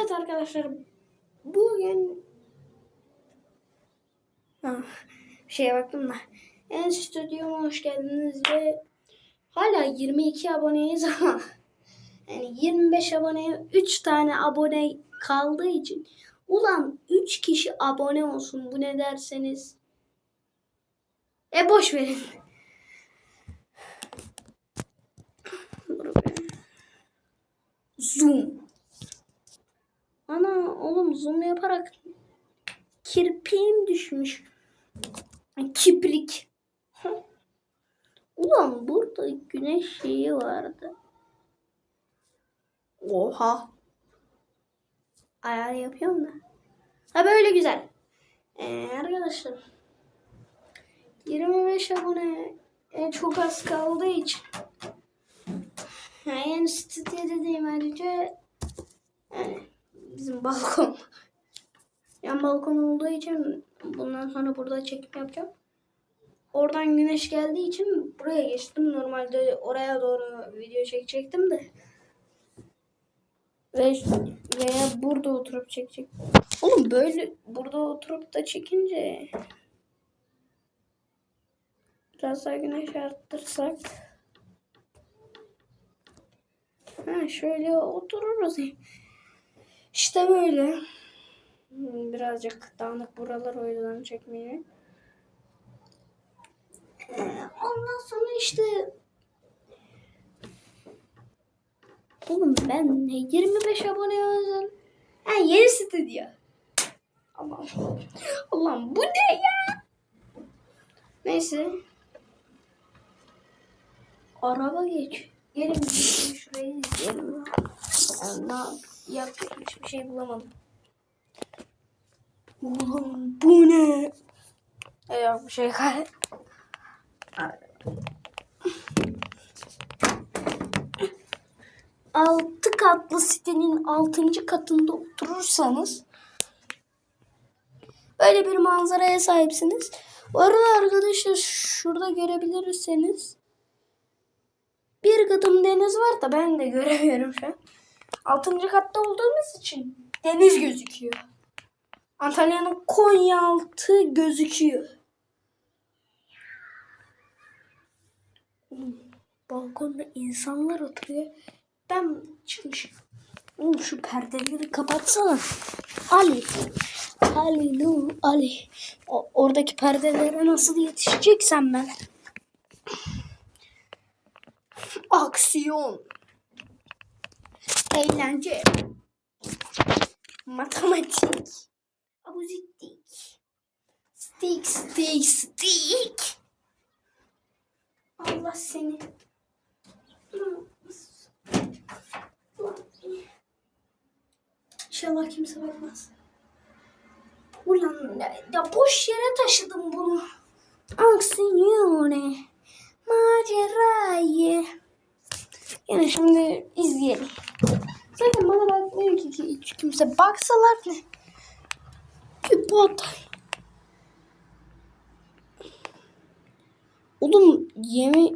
Evet arkadaşlar bugün ha, bir şeye baktım da en stüdyoma hoş geldiniz ve hala 22 aboneyiz ama yani 25 aboneye 3 tane abone kaldığı için ulan 3 kişi abone olsun bu ne derseniz e boş verin. Zoom. Ana oğlum zoom yaparak kirpiğim düşmüş. Kiprik. Ulan burada güneş şeyi vardı. Oha. Ayar yapıyorum da. Ha böyle güzel. Ee, arkadaşlar. 25 abone e, çok az kaldığı için. Yani stüdyodayım ayrıca. Yani bizim balkon. Yan balkon olduğu için bundan sonra burada çekim yapacağım. Oradan güneş geldiği için buraya geçtim. Normalde oraya doğru video çekecektim de. Ve veya burada oturup çekecek. Oğlum böyle burada oturup da çekince biraz daha güneş arttırsak ha şöyle otururuz. İşte böyle. Hmm, Birazcık dağınık buralar o yüzden çekmeye. Ee, Ondan sonra işte Oğlum ben ne 25 abone özel. Ha yeni stüdyo. Allah'ım. Allah'ım bu ne ya? Neyse. Araba geç. Gelin şurayı izleyelim. Yani ne yapacak hiçbir şey bulamadım. Oğlum bu ne? E, Yok bir şey kay. Altı katlı sitenin altıncı katında oturursanız böyle bir manzaraya sahipsiniz. Bu arada arkadaşlar şurada görebilirseniz bir kadın deniz var da ben de göremiyorum şu an. Altıncı katta olduğumuz için deniz gözüküyor. Antalya'nın Konyaaltı gözüküyor. Oğlum, Balkonda insanlar oturuyor. Ben çıkmışım. Oğlum şu perdeleri kapatsana. Ali. Ali no Ali. O, oradaki perdelere nasıl yetişeceksem ben. Aksiyon. Eğlence. Matematik. Abuzittik. Stick, stick, stick. Allah seni. İnşallah kimse bakmaz. Ulan ya, boş yere taşıdım bunu. Aksiyone. Macerayı. Yani şimdi izleyelim. Zaten bana bakmıyor ki, ki hiç kimse. Baksalar ne? Küpat. Oğlum yemi...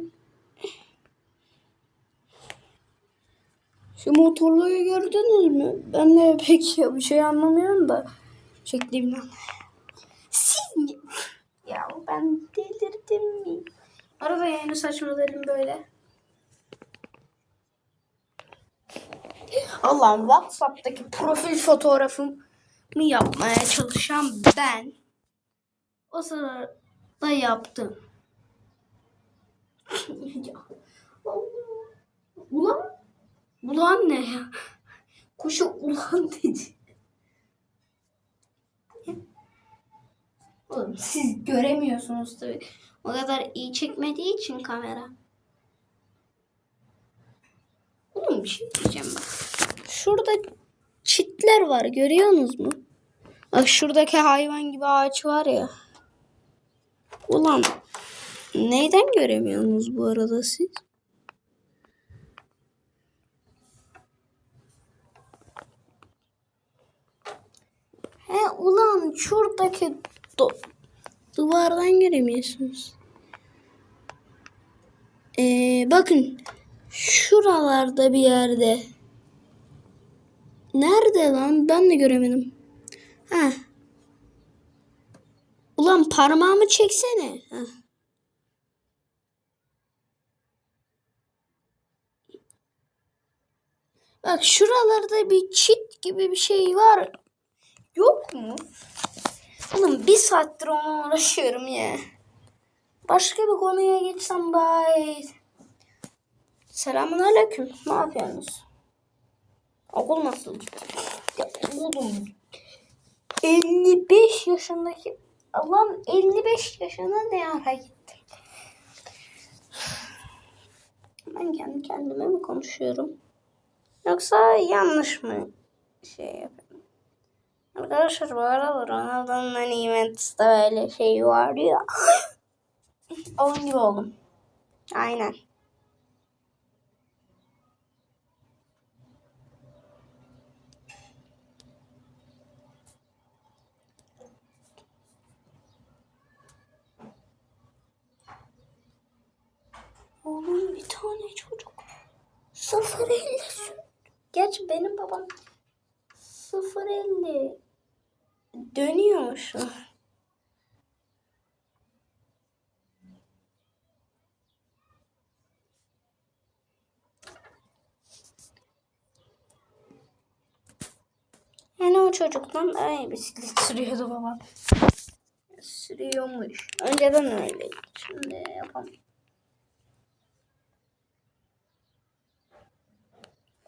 Şu motorları gördünüz mü? Ben de pek bir şey anlamıyorum da çektiğimden. Sin! Ya ben delirdim mi? Arada yayını saçmaladım böyle. Allah'ım WhatsApp'taki profil fotoğrafımı yapmaya çalışan ben. O sırada yaptım. Ulan Ulan ne ya? Kuşa ulan dedi. Oğlum siz göremiyorsunuz tabii. O kadar iyi çekmediği için kamera. Oğlum bir şey diyeceğim bak. Şurada çitler var görüyorsunuz mu? Bak şuradaki hayvan gibi ağaç var ya. Ulan neyden göremiyorsunuz bu arada siz? He ulan şuradaki duvardan göremiyorsunuz. Ee, bakın şuralarda bir yerde Nerede lan? Ben de göremedim. Ha. Ulan parmağımı çeksene. Ha. Bak şuralarda bir çit gibi bir şey var. Yok mu? Oğlum bir saattir ona uğraşıyorum ya. Başka bir konuya geçsem bay. Selamun aleyküm. Ne yapıyorsunuz? Okul nasıl? Ya oğlum 55 yaşındaki Allah'ım 55 yaşına ne ara gittim? Ben kendi kendime mi konuşuyorum? Yoksa yanlış mı şey yapıyorum? Arkadaşlar bu aralar Ronaldo'nun hani Juventus'ta böyle şey vardı ya. Onun gibi oldum. Aynen. Oğlum bir tane çocuk. Sıfır elli. Gerçi benim babam sıfır elli dönüyormuş. Yani o çocuktan daha iyi bisiklet sürüyordu babam. Sürüyormuş. Önceden öyleydi. Şimdi yapamam.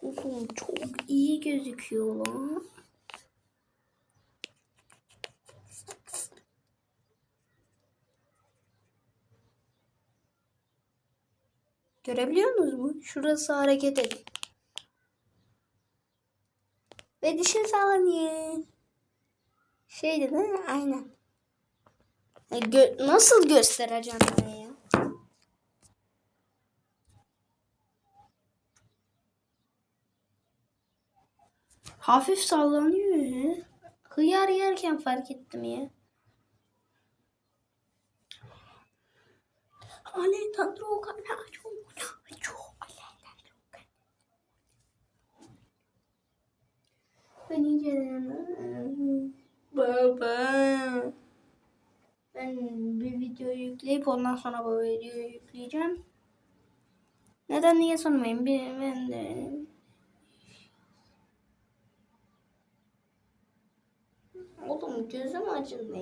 Oğlum çok iyi gözüküyor lan. Görebiliyor musunuz mu? Şurası hareket ediyor. Ve dişi sallanıyor. Şeydi değil mi? Aynen. Ya gö- nasıl göstereceğim ben ya? Hafif sallanıyor ya. Hıyar yerken fark ettim ya. Alejandro Garnacho. Ben inceleyemem. Baba. Ben bir video yükleyip ondan sonra bu videoyu yükleyeceğim. Neden diye sormayın. Ben de Oğlum gözüm acıdı.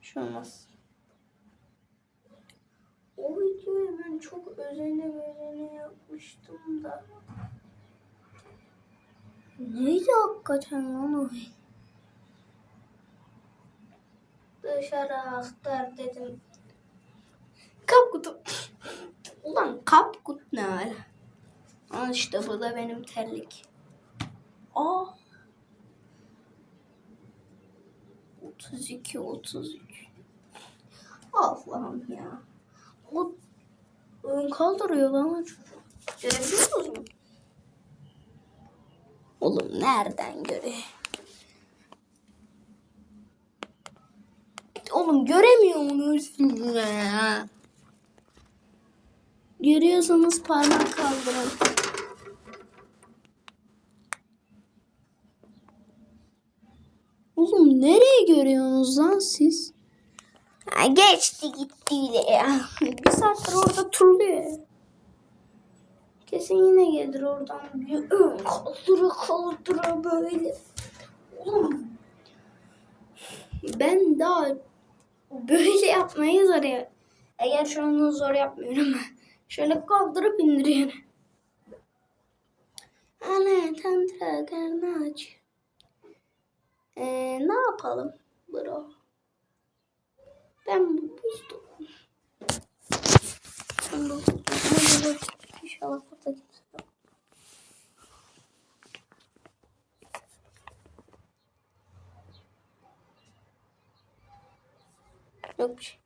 Şu olmaz. O videoyu ben çok özene özene yapmıştım da. Neydi hakikaten lan o? Dışarı aktar dedim. Kap kutu. Ulan kap kut ne ala? Al işte bu da benim terlik. Aa. 32 33. Allah'ım ya. O ön kaldırıyor çocuk. Görebiliyor musun? Oğlum nereden göre? Oğlum göremiyor musunuz? Görüyorsanız parmak kaldırın. Oğlum nereye görüyorsunuz lan siz? Ha, geçti gitti ya. Bir saattir orada turluyor. Kesin yine gelir oradan. Bir ön kaldıra kaldıra böyle. Oğlum. Ben daha böyle yapmayı zor ya. Eğer şu an zor yapmıyorum. Şöyle kaldırıp indiriyorum. Ana tantra karnı aç. Ee, ne yapalım bro? Ben buzdum. Ben buzdum. İnşallah burada kimse yok. Yok bir şey.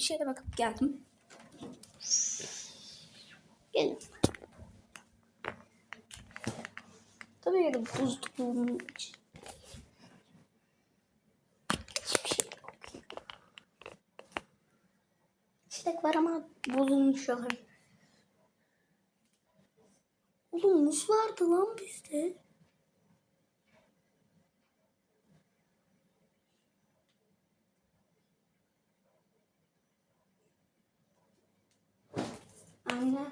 Bir şeye bakıp geldim. Gelin. Tabii ki de buzluğunun için. Hiçbir şey. Çilek var ama bozulmuş olabilir. Oğlum muz vardı lan bizde. Aynen.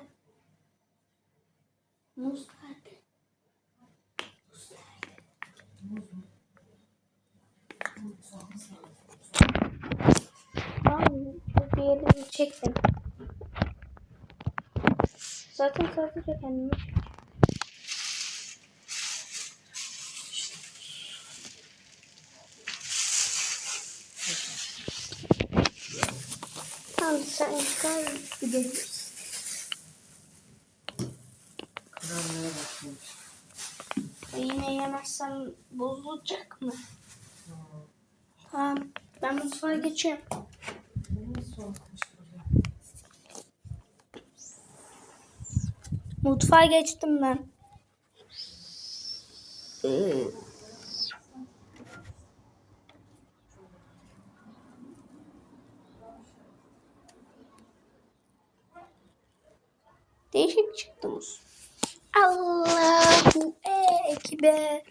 Muz nerede? Muz nerede? Tamam, bir yere çektim. Zaten sadece kendimi Tamam sen çıkar gidebiliriz. Karanlığa bakmış. Yine yemezsen bozulacak mı? Tamam ben mutfağa geçiyorum. Mutfağa geçtim ben. Değişik çıktı muz. Allahu Ekber.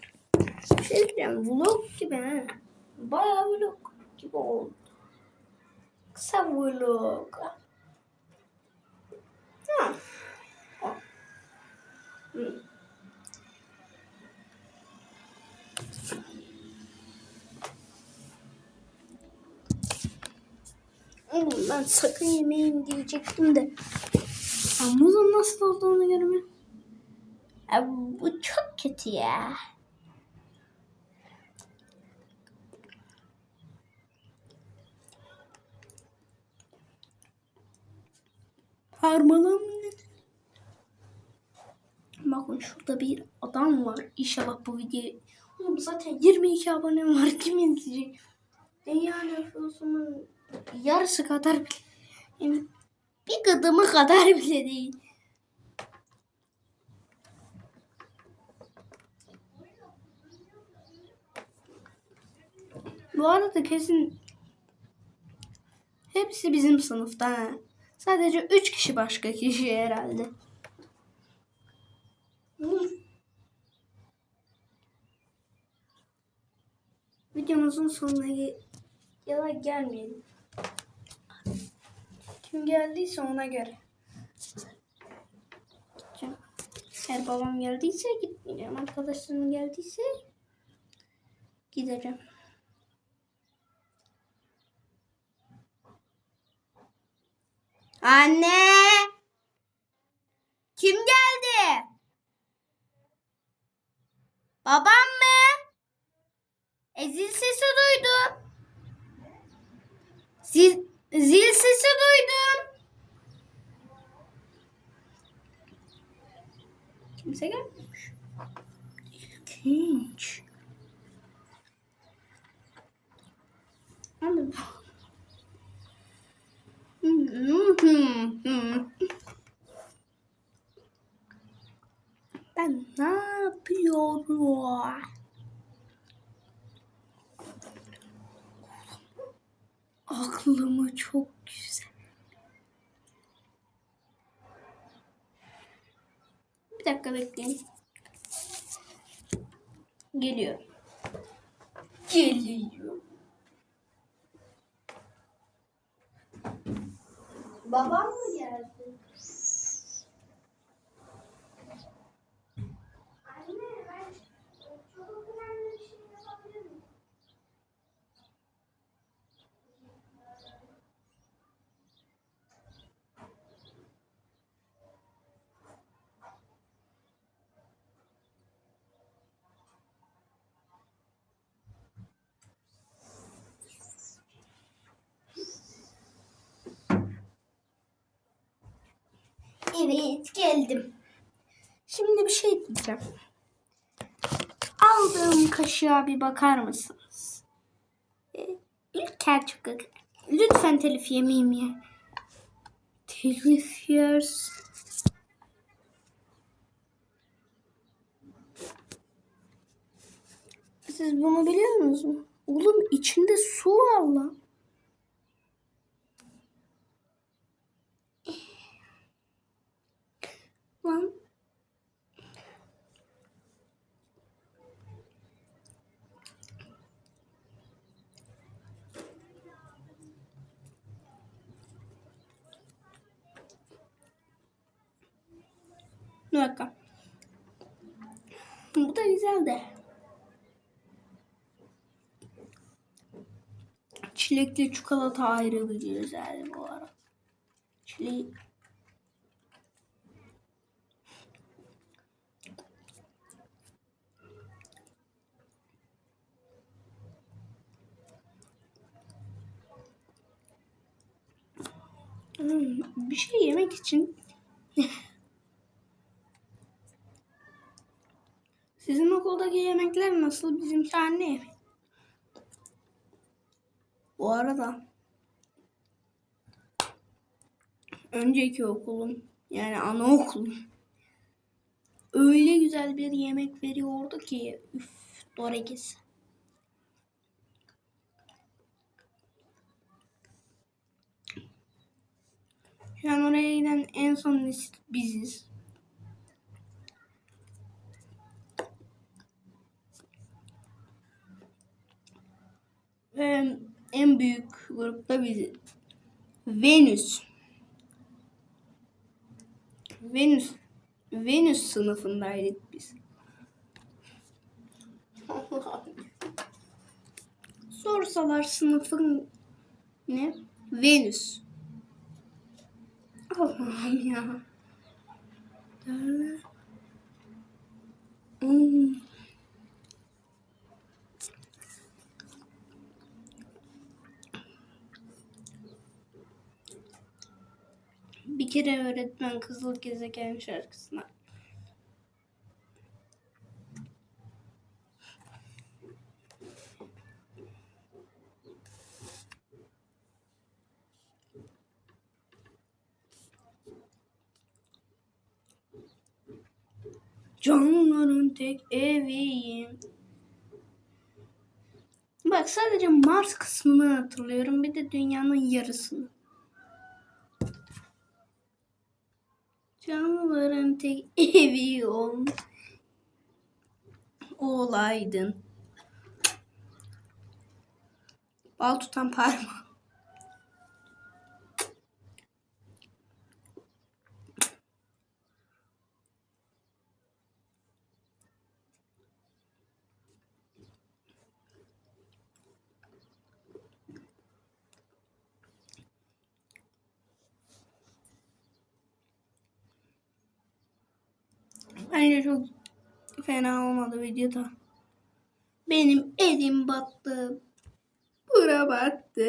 Bir şey diyeceğim. Vlog gibi ha. Bayağı vlog gibi oldu. Kısa vlog. Ha. Ben sakın yemeyin diyecektim de. Ben muzun nasıl olduğunu görmüyorum. Ya bu çok kötü ya. Harmanım Bakın şurada bir adam var. İnşallah bu videoyu... Oğlum zaten 22 abonem var. Kim izleyecek? Dünya nüfusunun yarısı kadar bile... Yani bir gıdımı kadar bile değil. Bu arada kesin hepsi bizim sınıftan. ha. Sadece 3 kişi başka kişi herhalde. Videomuzun sonuna ya gelmeyelim. Kim geldiyse ona göre. Eğer babam geldiyse gitmeyeceğim. Arkadaşlarım geldiyse gideceğim. Anne! Kim geldi? Babam mı? E, sesi duydum. Zil, zil sesi duydum. Kimse gelmemiş. İlginç. Ben ne yapıyorum? Aklımı çok güzel. Bir dakika bekleyin. Geliyor. Geliyor. Babam mı geldi? Evet geldim. Şimdi bir şey diyeceğim. Aldığım kaşığa bir bakar mısınız? Ee, İlker çok Lütfen telif yemeyeyim ya. Telif yersin. Siz bunu biliyor musunuz? Oğlum Çilekli çikolata ayrı bir bu arada. Çilek. Hmm, bir şey yemek için Sizin okuldaki yemekler nasıl? Bizimki anne yemeği. Bu arada önceki okulum yani anaokulum öyle güzel bir yemek veriyordu ki üf Dorekes. Şu an oraya giden en son nesil biziz. Ve en büyük grupta biziz. Venüs. Venüs Venüs sınıfındaydık biz. Sorsalar sınıfın ne? Venüs. Allah'ım ya. Derler. Hmm. Bir kere öğretmen Kızıl Gezegen şarkısına Canlıların tek eviyim. Bak sadece Mars kısmını hatırlıyorum. Bir de dünyanın yarısını. Canlıların tek evi ol. Olaydın. Bal tutan parmağı. Bence çok fena olmadı videoda. Benim elim battı. Bura battı.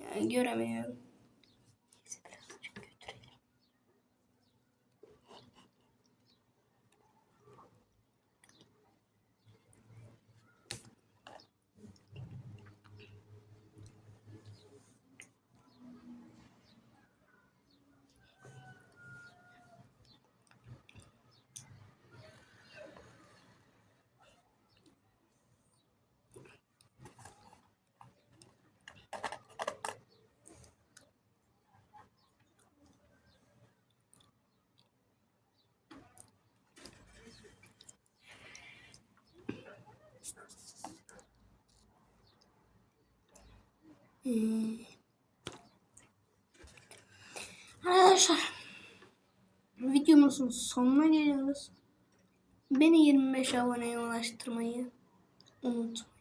Yani göremiyorum. Hmm. Arkadaşlar videomuzun sonuna geliyoruz. Beni 25 aboneye ulaştırmayı unutmayın.